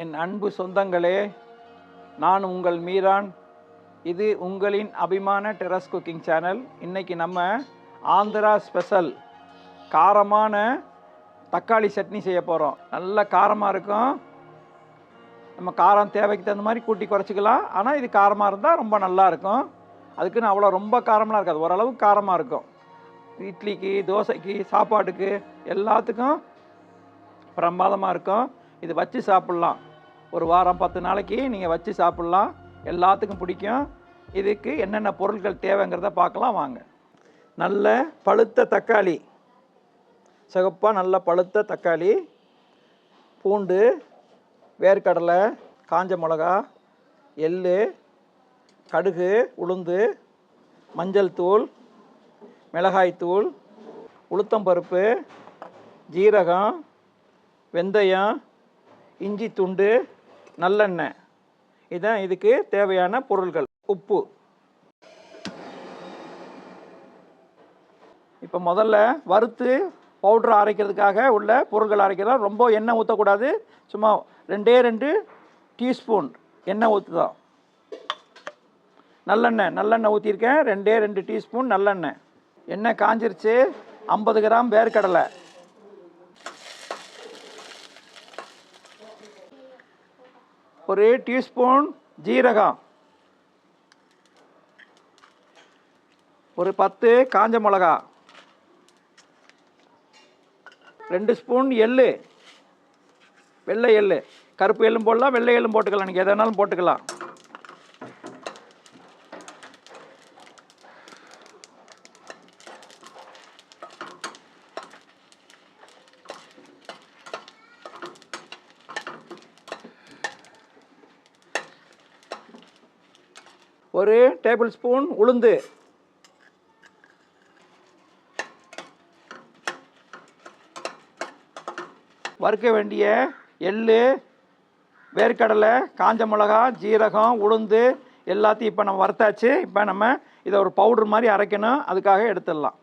என் அன்பு சொந்தங்களே நான் உங்கள் மீரான். இது உங்களின் அபிமான டெரஸ் குக்கிங் சேனல். இன்னைக்கு நம்ம ஆந்திரா ஸ்பெஷல் காரமான தக்காளி சட்னி செய்ய போகிறோம் நல்ல காரமாக இருக்கும். நம்ம காரம் தேவைக்கு தகுந்த மாதிரி கூட்டி குறைச்சிக்கலாம். ஆனால் இது காரமாக இருந்தால் ரொம்ப நல்லா இருக்கும். அதுக்குன்னு அவ்வளோ ரொம்ப காரமெலாம் இருக்காது. ஓரளவு காரமாக இருக்கும். இட்லிக்கு தோசைக்கு சாப்பாட்டுக்கு எல்லாத்துக்கும் பிரமாதமாக இருக்கும். இது வச்சு சாப்பிட்லாம். ஒரு வாரம் பத்து நாளைக்கு நீங்கள் வச்சு சாப்பிட்லாம். எல்லாத்துக்கும் பிடிக்கும். இதுக்கு என்னென்ன பொருட்கள் தேவைங்கிறத பார்க்கலாம் வாங்க. நல்ல பழுத்த தக்காளி. சிகப்பாக நல்ல பழுத்த தக்காளி. பூண்டு வேர்க்கடலை காஞ்ச மிளகா எள் கடுகு உளுந்து மஞ்சள் தூள் மிளகாய்த்தூள் உளுத்தம்பருப்பு ஜீரகம் வெந்தயம் இஞ்சி துண்டு நல்லெண்ணெய். இதான் இதுக்கு தேவையான பொருள்கள். உப்பு. இப்போ முதல்ல வறுத்து பவுட்ரு அரைக்கிறதுக்காக உள்ள பொருட்கள் அரைக்கிறோம். ரொம்ப எண்ணெய் ஊற்றக்கூடாது சும்மா ரெண்டே ரெண்டு டீஸ்பூன் எண்ணெய் ஊற்றுதான் நல்லெண்ணெய். நல்லெண்ணெய் ஊற்றிருக்கேன் ரெண்டே ரெண்டு டீஸ்பூன் நல்லெண்ணெய். எண்ணெய் காஞ்சிருச்சு. ஐம்பது கிராம் வேர்க்கடலை. ஒரு டீஸ்பூன் ஜீரகம். ஒரு பத்து காஞ்ச மிளகா. ரெண்டு ஸ்பூன் எள்ளு. வெள்ளை எள்ளு. கருப்பு எள்ளும் போடலாம் வெள்ளை எள்ளும் போட்டுக்கலாம். நீங்கள் எதனாலும் வேணாலும் போட்டுக்கலாம். ஒரு டேபிள் ஸ்பூன் உளுந்து. வறுக்க வேண்டிய எள்ளு வேர்க்கடலை காஞ்ச மிளகா ஜீரகம் உளுந்து எல்லாத்தையும் இப்போ நம்ம வறுத்தாச்சு. இப்போ நம்ம இதை ஒரு பவுடர் மாதிரி அரைக்கணும். அதுக்காக எடுத்துடலாம்.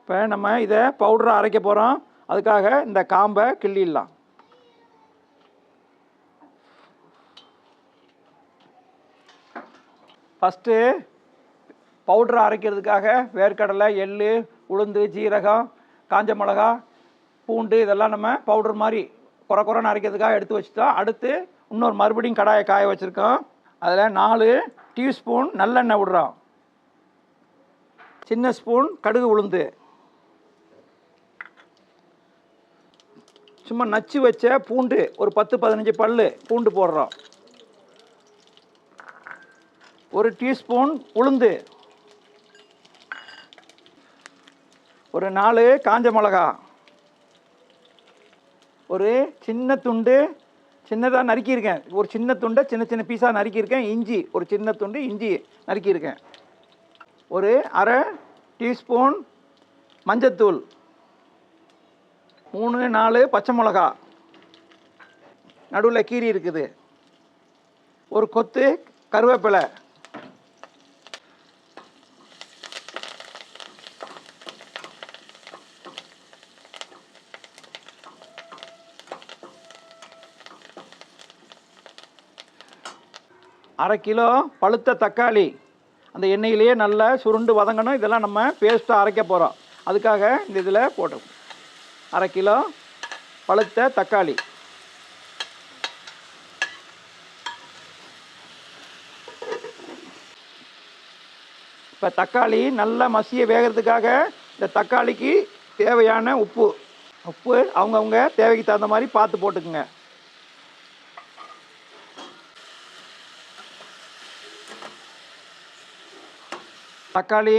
இப்போ நம்ம இதை பவுடரை அரைக்க போகிறோம் அதுக்காக இந்த காம்பை கிள்ளிடலாம். ஃபஸ்ட்டு பவுட்ரு அரைக்கிறதுக்காக வேர்க்கடலை எள் உளுந்து ஜீரகம் காஞ்ச மிளகா பூண்டு இதெல்லாம் நம்ம பவுடர் மாதிரி குறை குறைன்னு அரைக்கிறதுக்காக எடுத்து வச்சுட்டோம். அடுத்து இன்னொரு மறுபடியும் கடாயை காய வச்சுருக்கோம். அதில் நாலு டீஸ்பூன் நல்லெண்ணெய் விடுறோம். சின்ன ஸ்பூன் கடுகு உளுந்து. சும்மா நச்சு வச்ச பூண்டு ஒரு பத்து பதினஞ்சு பல் பூண்டு போடுறோம். ஒரு டீஸ்பூன் உளுந்து. ஒரு நாலு காஞ்ச மிளகா. ஒரு சின்ன துண்டு சின்னதாக நறுக்கியிருக்கேன். ஒரு சின்ன துண்டை சின்ன சின்ன பீஸாக நறுக்கியிருக்கேன். இஞ்சி ஒரு சின்ன துண்டு இஞ்சி நறுக்கியிருக்கேன். ஒரு அரை டீஸ்பூன் மஞ்சத்தூள். மூணு நாலு பச்சை மிளகா. நடுவில் கீரி இருக்குது. ஒரு கொத்து கருவேப்பிலை. அரை கிலோ பழுத்த தக்காளி. அந்த எண்ணெயிலேயே நல்லா சுருண்டு வதங்கணும். இதெல்லாம் நம்ம பேஸ்ட்டாக அரைக்க போகிறோம் அதுக்காக இந்த இதில் போட்டோம் அரை கிலோ பழுத்த தக்காளி. இப்போ தக்காளி நல்லா மசிய வேகிறதுக்காக இந்த தக்காளிக்கு தேவையான உப்பு. உப்பு அவங்கவுங்க தேவைக்கு தகுந்த மாதிரி பார்த்து போட்டுக்குங்க. தக்காளி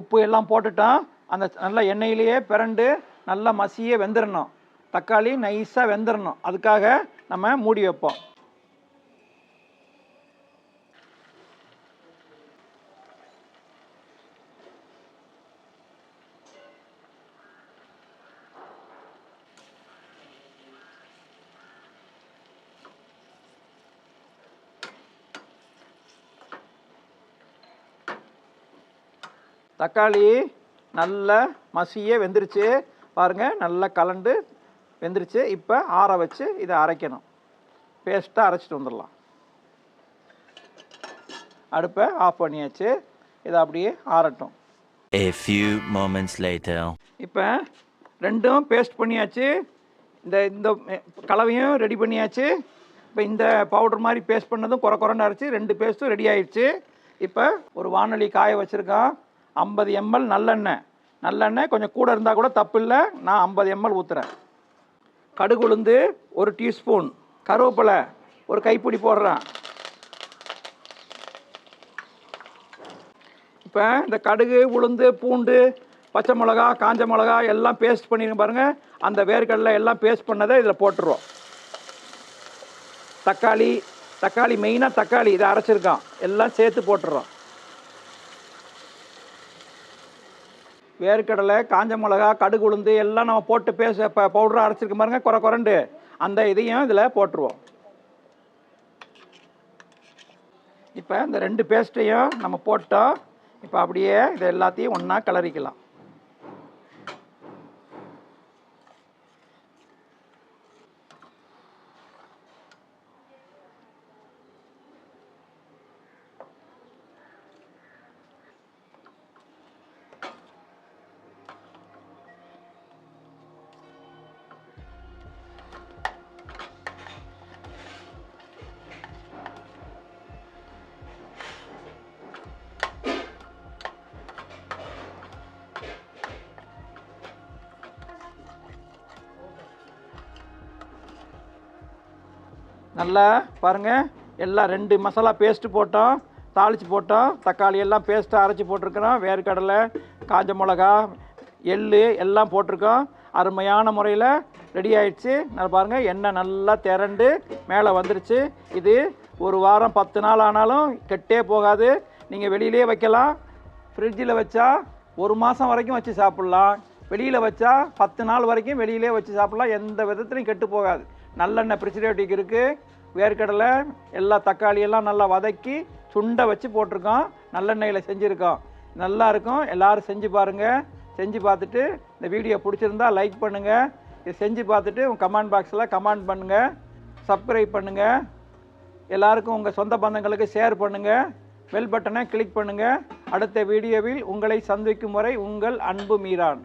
உப்பு எல்லாம் போட்டுட்டோம் அந்த நல்லா எண்ணெயிலேயே பிறண்டு நல்லா மசியே வெந்துடணும் தக்காளி நைஸாக வெந்துடணும் அதுக்காக நம்ம மூடி வைப்போம். தக்காளி நல்ல மசியே வெந்துருச்சு. பாருங்கள் நல்லா கலண்டு வெந்துருச்சு. இப்போ ஆற வச்சு இதை அரைக்கணும். பேஸ்ட்டாக அரைச்சிட்டு வந்துடலாம். அடுப்பை ஆஃப் பண்ணியாச்சு. இதை அப்படியே ஆறட்டும். A few moments later. இப்போ ரெண்டும் பேஸ்ட் பண்ணியாச்சு. இந்த இந்த கலவையும் ரெடி பண்ணியாச்சு. இப்போ இந்த பவுடர் மாதிரி பேஸ்ட் பண்ணதும் குறை குறைன்னு அரைச்சி ரெண்டு பேஸ்ட்டும் ரெடி ஆயிடுச்சு. இப்போ ஒரு வானொலி காய வச்சுருக்கோம் ஐம்பது எம்எல் நல்லெண்ணெய். நல்லெண்ணெய் கொஞ்சம் கூட இருந்தால் கூட தப்பு இல்லை நான் ஐம்பது எம்எல் ஊற்றுறேன் கடுகு உளுந்து ஒரு டீஸ்பூன். கருவேப்பிலை ஒரு கைப்பிடி போடுறேன். இப்போ இந்த கடுகு உளுந்து பூண்டு பச்சை மிளகா காஞ்ச மிளகா எல்லாம் பேஸ்ட் பண்ணிடுங்க பாருங்கள் அந்த வேர்க்கடலை எல்லாம் பேஸ்ட் பண்ணதை இதில் போட்டுருவோம். தக்காளி தக்காளி மெயினாக தக்காளி இதை அரைச்சிருக்கான். எல்லாம் சேர்த்து போட்டுறோம். வேர்க்கடலை காஞ்ச மிளகா கடுகு உளுந்து எல்லாம் நம்ம போட்டு பேச இப்போ பவுடராக அரைச்சிருக்க பாருங்க குறை குறைண்டு. அந்த இதையும் இதில் போட்டுருவோம். இப்போ இந்த ரெண்டு பேஸ்ட்டையும் நம்ம போட்டோம். இப்போ அப்படியே இதை எல்லாத்தையும் ஒன்றா கிளறிக்கலாம். நல்லா பாருங்கள் எல்லாம் ரெண்டு மசாலா பேஸ்ட்டு போட்டோம். தாளித்து போட்டோம். தக்காளி எல்லாம் பேஸ்ட்டாக அரைச்சி போட்டிருக்கிறோம். வேர்க்கடலை காஞ்ச மிளகா எள் எல்லாம் போட்டிருக்கோம். அருமையான முறையில் ரெடி ஆயிடுச்சு. நல்லா பாருங்கள் எண்ணெய் நல்லா திரண்டு மேலே வந்துருச்சு. இது ஒரு வாரம் பத்து நாள் ஆனாலும் கெட்டே போகாது. நீங்கள் வெளியிலே வைக்கலாம். ஃப்ரிட்ஜில் வச்சா ஒரு மாதம் வரைக்கும் வச்சு சாப்பிட்லாம். வெளியில் வச்சா பத்து நாள் வரைக்கும் வெளியிலே வச்சு சாப்பிட்லாம். எந்த விதத்துலையும் கெட்டு போகாது. நல்லெண்ணெய் ப்ரிசர்வேட்டிவ் இருக்குது வேர்க்கடலை எல்லா தக்காளியெல்லாம் நல்லா வதக்கி சுண்டை வச்சு போட்டிருக்கோம். நல்லெண்ணெயில் செஞ்சுருக்கோம். நல்லா இருக்கும். எல்லாரும் செஞ்சு பாருங்கள் செஞ்சு பார்த்துட்டு இந்த வீடியோ பிடிச்சிருந்தா லைக் பண்ணுங்கள் இதை செஞ்சு பார்த்துட்டு உங்கள் கமெண்ட் பாக்ஸில் கமெண்ட் பண்ணுங்கள் சப்ஸ்கிரைப் பண்ணுங்கள் எல்லாருக்கும் உங்கள் சொந்த பந்தங்களுக்கு ஷேர் பண்ணுங்கள் பெல் பட்டனை கிளிக் பண்ணுங்கள் அடுத்த வீடியோவில் உங்களை சந்திக்கும் வரை உங்கள் அன்பு மீரான்.